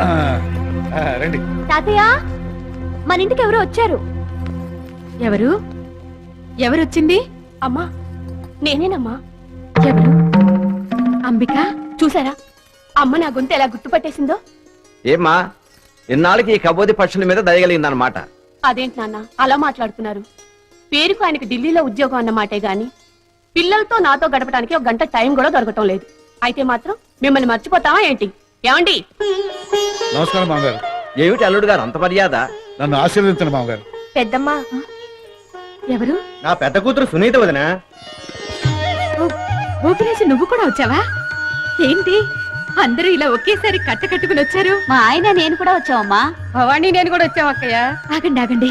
ఆ, ఆ, రండి. తాతయ్య మన ఇంటికి ఎవరో వచ్చారు. ఎవరు? ఎవరొచ్చింది? అమ్మా నేనేనమ్మా. ఎవరు? అంబిక చూసారా? అమ్మ నా గొంతు ఎలా గుర్తుపట్టేసిందో? ఏమ్మా ఇన్నాళ్ళకి ఈ కబోది పక్షుల మీద దయగలిగిందనమాట అదేంటి నాన్న అలా మాట్లాడుతున్నారు. పేరుకు ఆయనకి ఢిల్లీలో ఉద్యోగం అన్నమాటే గాని పిల్లలతో నాతో గడపడానికి ఒక గంట టైం కూడా దొరకటం లేదు. అయితే మాత్రం మిమ్మల్ని మర్చిపోతావా ఏంటి? ఏమండి? నమస్కారం మామగారు. ఏమిటి అల్లుడు గారు అంత మర్యాద? నన్ను ఆశీర్వదించండి మామగారు. పెద్దమ్మ. ఎవరు? నా పెద్ద కూతురు సునీత వదిన. ఊపినేసి నువ్వు కూడా వచ్చావా? ఏంటి? అందరూ ఇలా ఒకేసారి కట్ట కట్టుకుని వచ్చారు? మా ఆయన నేను కూడా వచ్చావమ్మా. భవానీ నేను కూడా వచ్చాం అక్కయ్య? ఆగండి ఆగండి.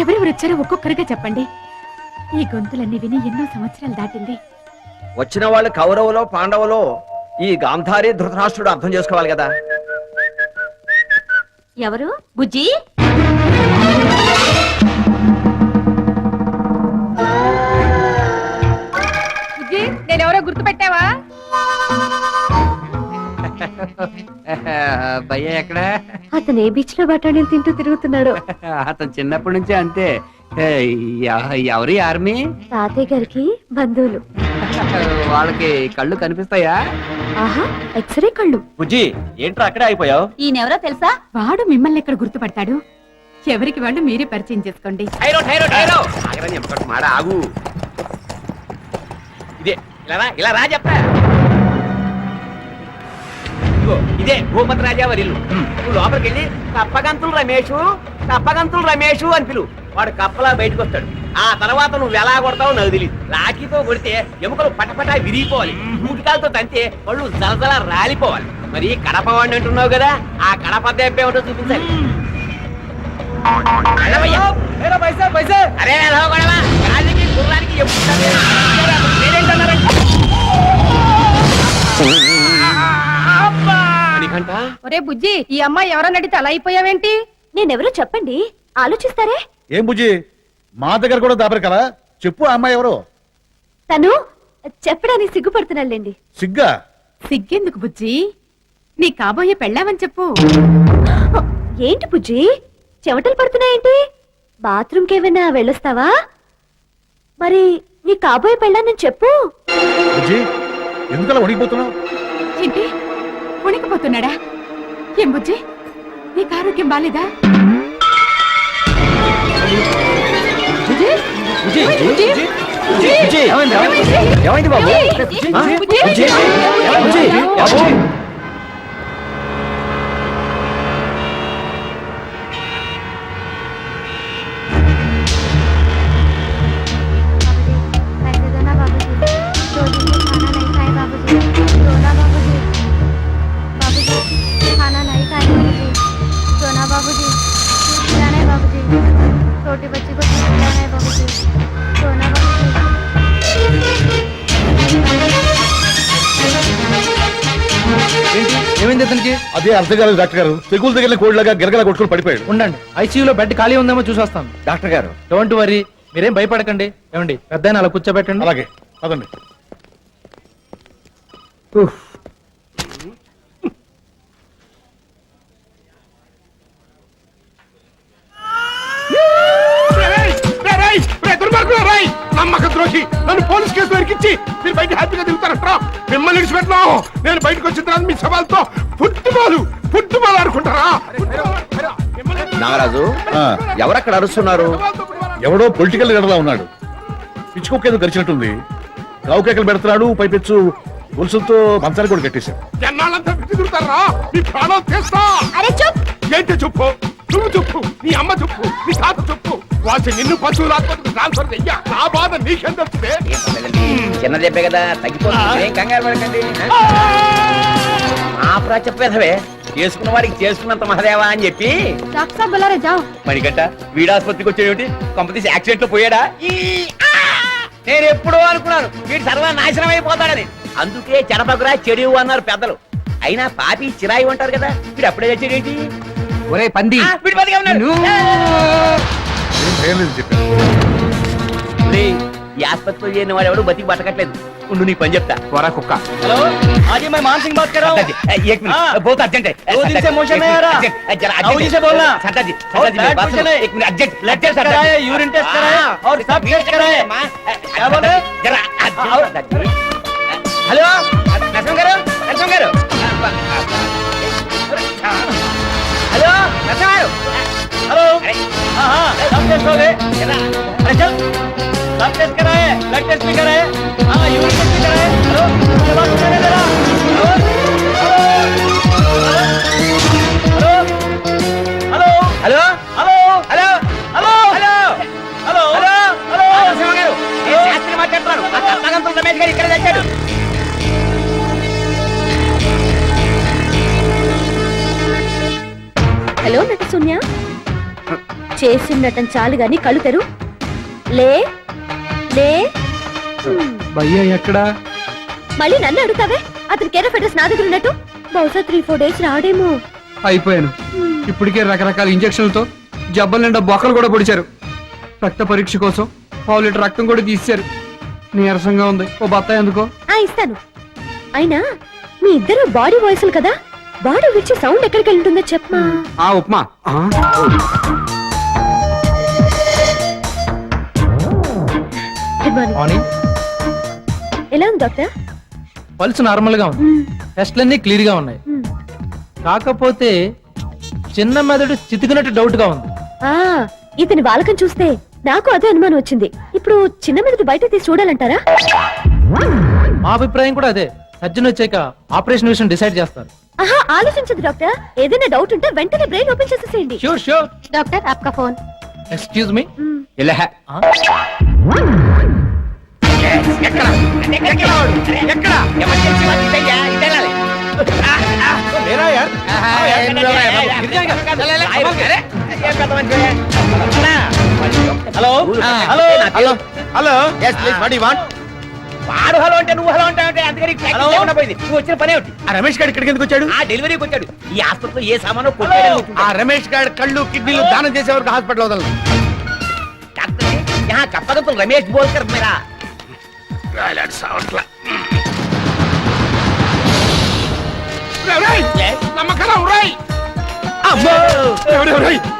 ఎవరెవరు వచ్చారో ఒక్కొక్కరుగా చెప్పండి. ఈ గొంతులన్నీ విని ఎన్నో సంవత్సరాలు దాటింది. వచ్చిన వాళ్ళు కౌరవులో పాండవులో ఈ గాంధారి ధృతరాష్ట్రుడు అర్థం చేసుకోవాలి కదా. ఎవరు? బుజ్జి? బుజ్జి నేనెవరో గుర్తు పెట్టావా భయ్య ఎక్కడ? అతను ఏ బీచ్లో బఠానీలు తింటూ తిరుగుతున్నాడు? అతను చిన్నప్పటి నుంచి అంతే. ఎవరి ఆర్మీ? తాతయ్య గారికి బంధువులు. వాళ్ళకి కళ్ళు కనిపిస్తాయా? ఆహా ఎక్స్రే కళ్ళు. బుజ్జి ఏంట్రా అక్కడే అయిపోయావు ఈయనెవరో తెలుసా? వాడు మిమ్మల్ని ఎక్కడ గుర్తుపడతాడు. ఎవరికి వాళ్ళు మీరే పరిచయం చేసుకోండి. టైరో టైరో టైరో ఆగరా నిమ్మకట్టు మాడ ఆగు. ఇదే ఇలా రా ఇలా రా చెప్తా ఇదిగో ఇదే భూపతి రాజా వారి ఇల్లు నువ్వు లోపలికి వెళ్ళి కప్పగంతులు రమేషు కప్పగంతులు రమేషు అని పిలువు వాడు కప్పలా బయటకు వస్తాడు. ఆ తర్వాత నువ్వు ఎలా కొడతావో నాకు తెలియదు లాఠీతో కొడితే ఎముకలు పటపటా విరిగిపోవాలి. మూటికాలతో తంతే వాళ్ళు జలజల రాలిపోవాలి. మరి కడప వాడిని అంటున్నావు కదా ఆ కడప దెబ్బ ఏమిటో చూపించాలి. అరే గొడవ. గాలికి గుర్రానికి ఒరే బుజ్జి ఈ అమ్మాయి ఎవరో నడితే అలా అయిపోయావేంటి? నేనెవరో చెప్పండి. ఆలోచిస్తారే? ఏం బుజ్జి? మా దగ్గర కూడా దాపరు కదా చెప్పు ఆ అమ్మాయి ఎవరు? తను చెప్పడానికి సిగ్గుపడుతున్నాళ్ళండి. సిగ్గా? సిగ్గెందుకు బుజ్జి? నీ కాబోయే పెళ్ళావని చెప్పు. ఏంటి బుజ్జి? చెమటలు పడుతున్నాయేంటి? బాత్రూమ్కి ఏమైనా వెళ్ళొస్తావా? మరి నీ కాబోయే పెళ్ళాన్ని చెప్పు. బుజ్జి ఎందుకలా వణికిపోతున్నావు? ఏంటి? వణికిపోతున్నాడా? ఏం బుజ్జి? నీకు ఆరోగ్యం బాలేదా? ఏమైంది బాబు? ఏమైంది అతనికి అదే అర్థం కాలేదు డాక్టర్ గారు. తెగులు తగిలిన కోడిలాగా గిరగల కొట్టుకుని పడిపోయాడు. ఉండండి. ఐసీయూలో బెడ్ ఖాళీ ఉందేమో చూసొస్తాను. డాక్టర్ గారు. డోంట్ వరీ మీరేం భయపడకండి. ఏమండి పెద్ద అలా కూర్చోబెట్టండి. అలాగే. అదండి నమ్మక ద్రోహి నన్ను పోలీస్ కేసులో ఇరికించి మీరు బయట హ్యాపీగా మిమ్మల్ని విడిచిపెట్టినా నేను బయటకు వచ్చిన తర్వాత మీ సవాల్తో ఫుట్బాల్ ఫుట్బాల్ ఆడుకుంటారా? నాగరాజు ఆ, ఎవరక్కడ అరుస్తున్నారు? ఎవడో పొలిటికల్ లీడర్లా ఉన్నాడు. పిచ్చుకోక ఏదో గడిచినట్టుంది రావు కేకలు పెడుతున్నాడు పైపెచ్చు గొలుసులతో మంచాన్ని కూడా కట్టేశాడు. విడిచి తిరుగుతారా? మీ ప్రాణం తీస్తా. అరే చూప్. ఏంటి చెప్పు? నువ్వు చెప్పు. నీ అమ్మ చెప్పు. నీ తాత చెప్పు. వాసి నిన్ను పశువుల ఆత్మకు ట్రాన్స్ఫర్ చెయ్యా. నా బాధ నీకేం తెలుస్తుంది చిన్న దెబ్బే కదా తగ్గిపోతుంది. ఏం కంగారు పడకండి. ఆ. ప్రా చెప్పేదవే చేసుకున్న వారికి చేసుకున్నంత మహదేవా అని చెప్పి. మణికంట వీడు ఆసుపత్రికి వచ్చేటి కంపతీసి యాక్సిడెంట్లో పోయాడా! నేను ఎప్పుడో అనుకున్నాను వీడు సర్వ నాశనం అయిపోతాడని. అందుకే చెడపకురా చెడు అన్నారు పెద్దలు. అయినా పాపి చిరాయి ఉంటారు కదా వీడు అప్పుడే చచ్చేటి ఒరే పంది. వీడు బతికే ఉన్నాడు. ప్రయాణం చెప్పాను ఈ ఆసుపత్రిలో చేయని వాడు ఎవడు బతికి బతకట్లేదు ఉండు నీ పని చెప్తా त्वरा कुका హలో ఆజీ మై మాన్సింగ్ బాత్ కర్ रहा हूं सरदार जी, एक मिनट हाँ। बहुत अर्जेंट है दो दिन से सरदार, मोशन एक है आ रहा। मिनट, अर्जेंट, जरा अर्जेंट आओ है। जी से बोलना। सरदार जी सरदार बहुत जी मेरी bad बात सुनो। motion है। एक मिनट अर्जेंट ब्लड टेस्ट कराया यूरिन टेस्ट कराया और सब टेस्ट कराया क्या बोल रहे हो? జరా అర్జెంట్ आओ। सरदार जी। హలో నరసింహ గారు నరసింహ గారు హలో నరసింహ గారు ब्लड टेस्ट कराए ब्लड टेस्ट भी कराए हाँ यूरिन टेस्ट भी कराए हेलो मुझे बात सुनने जरा hello hello hello hello hello hello hello hello hello hello Shiva గారు నేను శాస్త్రి మాట్లాడుతున్నాను అత్తగంతుల రమేష్ గారు ఇక్కడ తెచ్చాడు హలో నట శూన్య చేసిన నటన చాలు గాని కళ్ళు తెరు. లే లే. భయ్యా ఎక్కడా? మళ్ళీ నన్ను అడుగుతావే? అతని కేర్ ఆఫ్ అడ్రస్ నా దగ్గర ఉన్నట్టు? బహుశా త్రీ ఫోర్ డేస్ రాడేమో. అయిపోయాను. ఇప్పటికే రకరకాల ఇంజక్షన్లతో జబ్బల నిండా బొక్కలు కూడా పొడిచారు. రక్త పరీక్ష కోసం పావు లీటర్ రక్తం కూడా తీశారు నీరసంగా ఉంది. ఓ బత్తాయి ఎందుకో ఆ ఇస్తాను. అయినా మీ ఇద్దరు బాడీ వాయిస్లు కదా? బాడీ విచ్చి సౌండ్ ఎక్కడికి వెళ్ళి ఉంటుందో చెప్పమా ఆ ఉప్మా. గుడ్ మార్నింగ్ మార్నింగ్ ఎలా ఉంది డాక్టర్ పల్స్ నార్మల్గా ఉంది. టెస్ట్లన్నీ క్లియర్గా ఉన్నాయి. మ్మ్. కాకపోతే చిన్న మెదడు చితికినట్టు డౌట్గా ఉంది. ఆ ఇతని బాలకం చూస్తే నాకు అదే అనుమానం వచ్చింది. ఇప్పుడు చిన్న మీద బయట తీసి చూడాలంటారా? మా అభిప్రాయం కూడా అదే. సర్జన్ వచ్చాక ఆపరేషన్ విషయం డిసైడ్ చేస్తారు. ఆహా ఆలోచించదు డాక్టర్ ఏదైనా డౌట్ ఉంటే వెంటనే బ్రెయిన్ ఓపెన్ చేసేసేయండి. షూర్ షూర్ డాక్టర్ ఆప్కా ఫోన్ ఎక్స్క్యూజ్ మీ ఇలా హే. Hello? Hello? Hello? Hello? Yes please what you want వాడు హలో అంటే నువ్వు హలో అంటే అందుకని పోయింది. నువ్వు వచ్చిన పనే ఒకటి ఆ రమేష్ గారు ఇక్కడికి ఎందుకు వచ్చాడు? ఆ డెలివరీకి వచ్చాడు. ఈ హాస్పిటల్ ఏ సామాను కొట్టాడు ఆ రమేష్ గారు కళ్ళు కిడ్నీలు దానం చేసే వరకు హాస్పిటల్ వదలను. డాక్టర్ यहाँ का రమేష్ బోల్కర్ रमेश వేలాడు సావట్లా.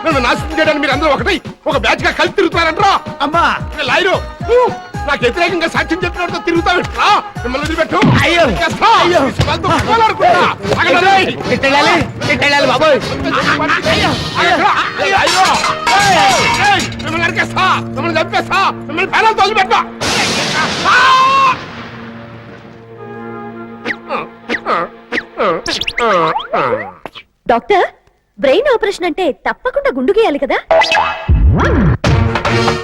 నన్ను నాశనం చేయడానికి మీరు అందరూ ఒకటి ఒక బ్యాచ్గా కలిసి తిరుగుతున్నారంట్రా. అమ్మా! లాయరు. నాకు వ్యతిరేకంగా సాక్ష్యం చెప్పినట్టు తిరుగుతావిట్రా? మిమ్మల్ని వదిలిపెట్టు. అయ్యో! అయ్యో! మిమ్మల్ని అరికేస్తా మిమ్మల్ని చంపేస్తా. మిమ్మల్ని పేరాలు తోలిపెట్టా డాక్టర్ బ్రెయిన్ ఆపరేషన్ అంటే తప్పకుండా గుండు గీయాలి కదా?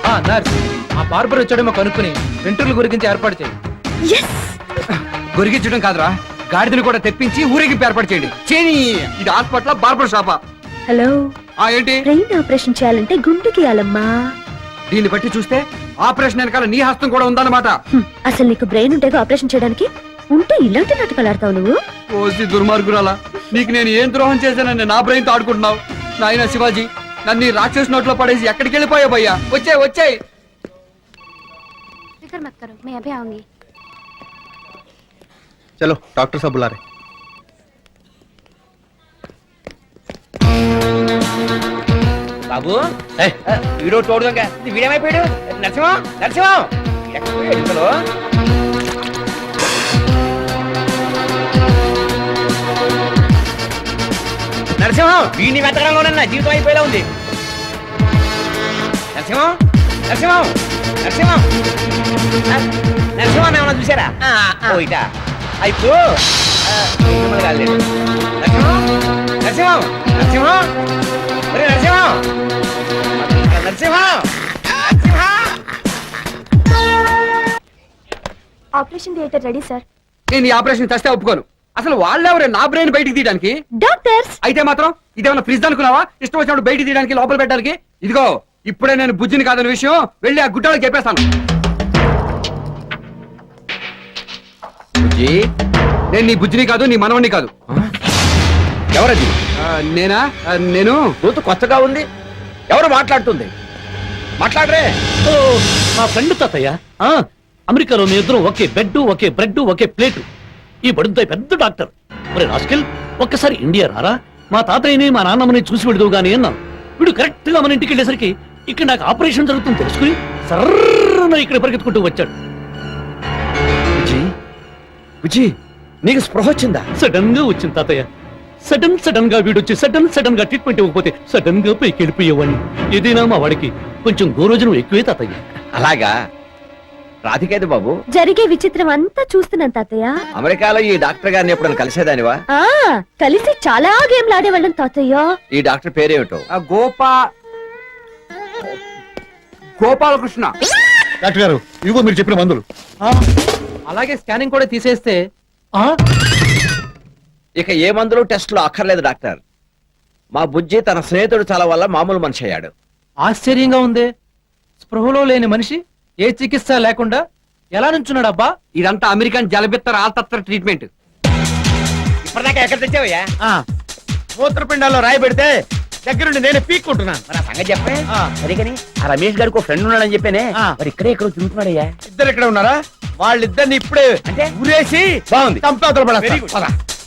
ఆ నర్స్ ఆ బార్బర్ వచ్చాడేమో కనుక్కుని వెంట్రుల గురించి ఏర్పాటు చేయి. గొరిగించడం కాదురా గాడిదని కూడా తెప్పించి ఊరికి ఏర్పాటు చేయండి. చేని ఇది హాస్పిటల్ బార్బర్ షాపా? హలో ఆ ఏంటి? బ్రెయిన్ ఆపరేషన్ చేయాలంటే గుండు గీయాలమ్మా దీన్ని బట్టి చూస్తే ఆపరేషన్ వెనకాల నీ హస్తం కూడా ఉందన్నమాట. అసలు నీకు బ్రెయిన్ ఉంటేగా ఆపరేషన్ చేయడానికి ఉంటే ఇలాంటి నాటకాలు ఆడతావు నువ్వు? ఓసి దుర్మార్గురాలా నీకు నేను ఏం ద్రోహం చేశానని నా బ్రెయిన్తో ఆడుకుంటున్నావు? నాయన శివాజీ నన్ను ఈ రాక్షస్ నోట్లో పడేసి ఎక్కడికి వెళ్ళిపోయావు భయ్యా? వచ్చే వచ్చాయి! ఆऊंगी చలో డాక్టర్ సాబ్ బులా రే బాబు వీడియో చూడదాం వీడేమైపోయాడు? నరసింహం నరసింహం! ఎక్కడ పోయాడు ఇంతలో? నరసింహం వీడిని వెతకడంలోనే నా జీవితం అయిపోయేలా ఉంది. నరసింహం నరసింహం నరసింహం. నర- నరసింహం ఏమన్నా చూసారా ఇట. అయిపో. కాలేదు Narasimham Narasimham Narasimham. Narasimham. Narasimham Narasimham. Operation theatre ready sir. నేను ఈ ఆపరేషన్ తెస్తే ఒప్పుకోను. అసలు వాళ్ళెవరే నా బ్రెయిన్ బయటికి తీయడానికి? డాక్టర్స్. అయితే మాత్రం ఇదేమన్నా ఫ్రిడ్జ్ అనుకున్నావా? ఇష్టం వచ్చినప్పుడు బయటికి తీయడానికి లోపల పెట్టడానికి? ఇదిగో ఇప్పుడే నేను బుజ్జిని కాదన్న విషయం వెళ్ళి ఆ గుట్టాలకు చెప్పేస్తాను. బుజ్జి నేను నీ బుజ్జిని కాదు నీ మనవణ్ణి కాదు. ఎవరది? నేనా? నేను? గొంతు కొత్తగా ఉంది. ఎవరు మాట్లాడుతుంది? మాట్లాడరే. మా ఫ్రెండ్ తాతయ్య. ఆ, అమెరికాలో మీ ఇద్దరు ఒకే బెడ్ ఒకే బ్రెడ్ ఒకే ప్లేట్. ఈ బడుద్దాయి పెద్ద డాక్టర్. మరి రాస్కెల్ ఒక్కసారి ఇండియా రారా? మా తాతయ్యని మా నాన్నమ్మని చూసి వెళుదువు గానీ అన్నాను. వీడు కరెక్ట్గా మన ఇంటికి వెళ్ళేసరికి ఇక్కడ నాకు ఆపరేషన్ జరుగుతుంది తెలుసుకుని సర్రన ఇక్కడ పరిగెత్తుకుంటూ వచ్చాడు. నీకు స్పృహ వచ్చిందా? సడన్గా వచ్చింది తాతయ్య. సడన్ సడన్గా వీడొచ్చి సడన్ సడన్గా ట్రీట్మెంట్ ఇవ్వకపోతే సడన్గా పైకి వెళ్ళిపోయేవాడిని ఏదైనా మా వాడికి కొంచెం గోరోజనం ఎక్కువే తాతయ్య. అలాగా? రాధికేది బాబు. జరిగే విచిత్రం అంతా చూస్తున్నాను తాతయ్య. అమెరికాలో ఈ డాక్టర్ గారిని ఎప్పుడైనా కలిసేదానివా? ఆ కలిసి చాలా గేమ్లు ఆడేవాళ్ళం తాతయ్య. ఈ డాక్టర్ పేరేమిటో? ఆ గోపా గోపాలకృష్ణ. డాక్టర్ గారు ఇదిగో మీరు చెప్పిన మందులు. అలాగే స్కానింగ్ కూడా తీసేస్తే ఇక ఏ మందులు టెస్టులు అక్కర్లేదు డాక్టర్. మా బుజ్జి తన స్నేహితుడు చాలా వల్ల మామూలు మనిషి అయ్యాడు. ఆశ్చర్యంగా ఉంది. స్పృహలో లేని మనిషి ఏ చికిత్స లేకుండా ఎలా నుంచున్నాడు అబ్బా? ఇదంతా అమెరికన్ జలబిత్తర ఆల్తత్ర ట్రీట్మెంట్. ఇప్పటిదాకా ఎక్కడ తెచ్చావయ్యా? మూత్రపిండాల్లో రాయి పెడితే దగ్గరుండి నేను పీక్కుంటున్నాను. మరి ఆ సంగతి చెప్పే? సరే కానీ ఆ రమేష్ గారికి ఫ్రెండ్ ఉన్నాడని చెప్పానే ఆ. మరి ఇక్కడే ఇక్కడ తిరుగుతున్నాడయ్యా? ఇద్దరు ఇక్కడ ఉన్నారా? వాళ్ళిద్దరిని ఇప్పుడే అంటే? ఉరేసి బాగుంది. చంపేతలు Very good. పడేస్తా. పద.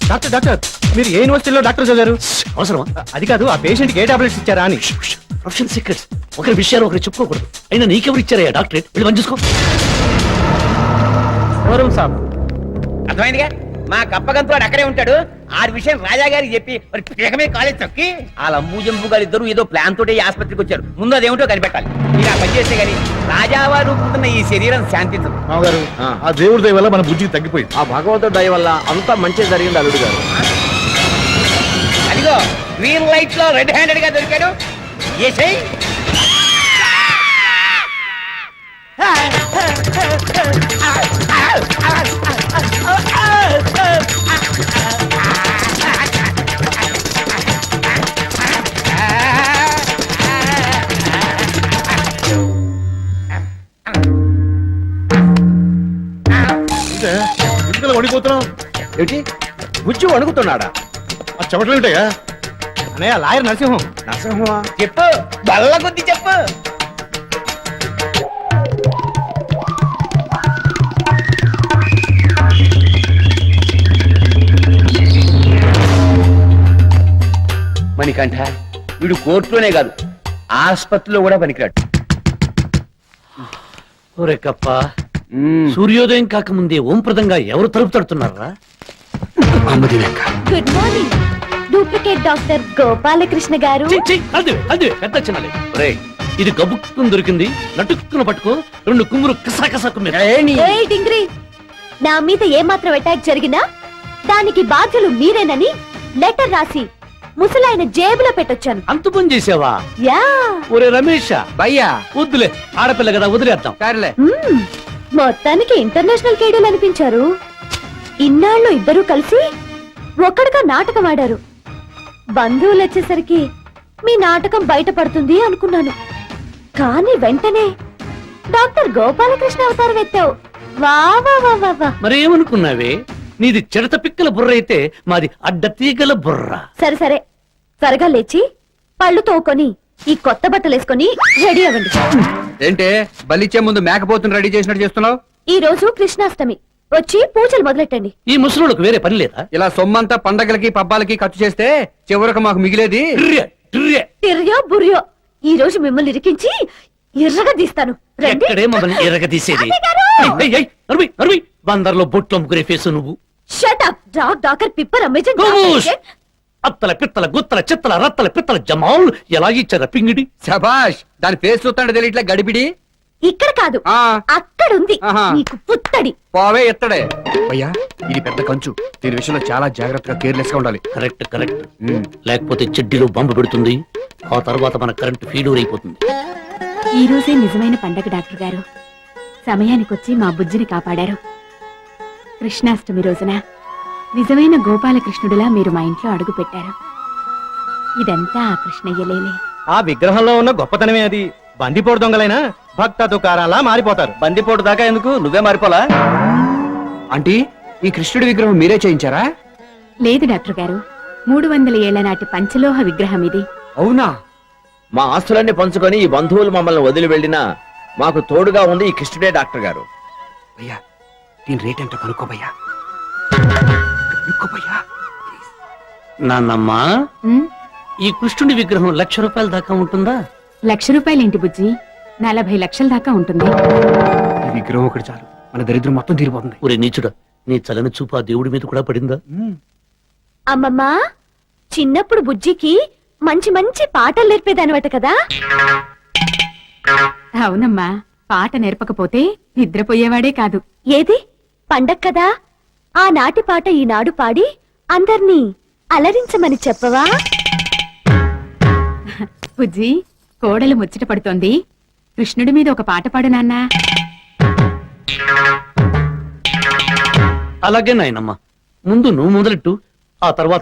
డాక్టర్ డాక్టర్ మీరు ఏ యూనివర్సిటీలో డాక్టర్ చదివారు? అవసరమా? అది కాదు ఆ పేషెంట్కి ఏ టాబ్లెట్స్ ఇచ్చారా అని. Profession secrets. ఒకరి విషయాలు ఒకరు చెప్పుకోకూడదు. అయినా నీకెవరు ఇచ్చారయ్యా డాక్టరేట్? వెళ్ళి పని చూసుకో. షోరూమ్ సాబ్. అర్థమైందిగా? మా కప్పగంతుడు అక్కడే ఉంటాడు. ఆ విషయం రాజా గారికి చెప్పి మరి పీకమే కాలేజ్ తొక్కి ఆ లంబు జంబు గారు ఇద్దరు ఏదో ప్లాన్ తోటి ఈ ఆసుపత్రికి వచ్చారు. ముందు అదేమిటో కనిపెట్టాలి. మీరు ఆ పని చేస్తే గానీ రాజావారు ఈ శరీరం శాంతించదు. మామగారు ఆ. ఆ దేవుడి దయ వల్ల మన బుద్ధి తగ్గిపోయింది. ఆ భగవంతుడు దయ వల్ల అంతా మంచి జరిగింది అల్లుడు గారు. అదిగో గ్రీన్ లైట్లో రెడ్ హ్యాండెడ్గా దొరికాడు ఏసై అంటే ఎందుకలా వణిపోతున్నావు ఏమిటి? బుజ్జి వణుకుతున్నాడా? ఆ చెమటలు ఉంటాయా అన్నయ్య లాయర్ నరసింహం. నరసింహ చెప్పు. బల్ల కొద్ది చెప్పు. మణికంఠ వీడు కోర్టులోనే కాదు ఆసుపత్రిలో కూడా పనికిరాడు. ఒరే కప్ప సూర్యోదయం కాకముందే ఓంప్రదంగా ఎవరు తలుపు తడుతున్నారా? Good morning duplicate doctor Gopalakrishna గారు. అదే అదే పెద్ద చిన్నలే. ఒరే ఇది గబుక్కుని దొరికింది నటుక్కున పట్టుకో రెండు కుమ్మురు కసా కుమ్మి ఏయ్ డింగ్రీ. నా మీద ఏమాత్రం అటాక్ జరిగినా దానికి బాధ్యులు మీరేనని లెటర్ రాసి ముసలాయన జేబులో పెట్టొచ్చాను. అంత పని చేసావా? యా. ఒరే రమేష్. భయ్యా వద్దులే. ఆడపిల్ల కదా వదిలేద్దాం. సరేలే. మ్మ్. మొత్తానికి ఇంటర్నేషనల్ కేడీలు అనిపించారు. ఇన్నాళ్ళు ఇద్దరూ కలిసి ఒక్కడిగా నాటకం ఆడారు. బంధువులు వచ్చేసరికి మీ నాటకం బయటపడుతుంది అనుకున్నాను. కానీ వెంటనే డాక్టర్ గోపాలకృష్ణ అవతారం ఎత్తావు. వా వా వా వా వా. మరేమనుకున్నావే? నీది చిడత పిక్కల బుర్ర అయితే మాది అడ్డతీగల బుర్ర. సరే సరే. త్వరగా లేచి పళ్ళు తోకొని ఈ కొత్త బట్టలు వేసుకొని రెడీ అవ్వండి. ఏంటే బలిచ్చే ముందు మేకపోతుని రెడీ చేసినట్టు చేస్తున్నావు? ఈ రోజు కృష్ణాష్టమి. వచ్చి పూజలు మొదలెట్టండి. ఈ ముసలోళ్ళకు వేరే పని లేదా? ఇలా సొమ్మంతా పండగలకి పబ్బాలకి ఖర్చు చేస్తే చివరికి మాకు మిగిలేది? టిర్రె, టిర్రె. తిర్యో బుర్యో ఈ రోజు మిమ్మల్ని ఇరికించి ఎర్రగా తీస్తాను. రండి. ఎక్కడే మమ్మల్ని ఎరగదీసేది! ఏయ్, ఏయ్. బందర్లో బొట్లు అమ్ముకునే ఫేసు నువ్వు. షట్ అప్ డాక్ డాకర్ పిప్పర్ అమేజన్ గోమూస్! అత్తల పిత్తల గుత్తల చిత్తల రత్తల పిత్తల జమాల్ ఎలా ఇచ్చారా పింగిడి? శబాష్ దాని ఫేస్ చూస్తాడు తెలియట్లే గడిపిడి ఇక్కడ కాదు ఆ. అక్కడ ఉంది. నీకు పుత్తడి. పోవే ఎత్తడే అయ్యా ఇది పెద్ద కంచు. దీని విషయంలో చాలా జాగ్రత్తగా కేర్లెస్గా ఉండాలి. Correct correct. లేకపోతే చెడ్డీలో బంబు పెడుతుంది. ఆ తర్వాత మన కరెంట్ ఫీడూర్ అయిపోతుంది. ఈ రోజే నిజమైన పండగ డాక్టర్ గారు. సమయానికొచ్చి మా బుజ్జిని కాపాడారు. కృష్ణాష్టమి రోజున నిజమైన గోపాలకృష్ణుడిలా మీరు మా ఇంట్లో అడుగు పెట్టారు. ఇదంతా ఆ కృష్ణయ్యలేలే. ఆ విగ్రహంలో ఉన్న గొప్పతనమే అది. బందిపోటు దొంగలైనా భక్త దుకారాలా మారిపోతారు. బందిపోటు దాకా ఎందుకు? నువ్వే మారిపోలా? ఆంటీ ఈ కృష్ణుడి విగ్రహం మీరే చేయించారా? లేదు డాక్టర్ గారు. మూడు వందల ఏళ్ళ నాటి పంచలోహ విగ్రహం ఇది. అవునా? మా ఆస్తులన్నీ పంచుకొని ఈ బంధువులు మమ్మల్ని వదిలి వెళ్ళినా మాకు తోడుగా ఉంది ఈ కృష్ణుడే డాక్టర్ గారు. భయ్యా దీని రేట్ ఎంతో కనుక్కోబయ్యా కనుక్కోబయ్యా నాన్నమ్మా ఈ కృష్ణుడి విగ్రహం లక్ష రూపాయల దాకా ఉంటుందా? లక్ష రూపాయలేంటి బుజ్జి? నలభై లక్షల దాకా ఉంటుంది. ఈ విగ్రహం ఒకటి చాలు. మన దరిద్రం మొత్తం తీరిపోతుంది. ఒరే నీచుడా నీ చలని చూపు ఆ దేవుడి మీద కూడా పడిందా? అమ్మమ్మ చిన్నప్పుడు బుజ్జికి మంచి మంచి పాటలు నేర్పేదానివట కదా? అవునమ్మా పాట నేర్పకపోతే నిద్రపోయేవాడే కాదు. ఏది? పండగ కదా. ఆనాటి పాట ఈనాడు పాడి అందర్నీ అలరించమని చెప్పవా? బుజ్జి కోడలు ముచ్చట పడుతోంది. కృష్ణుడి మీద ఒక పాట పాడు నాన్నా. అలాగే నాయనమ్మా. ముందు నువ్వు మొదలెట్టు ఆ తర్వాత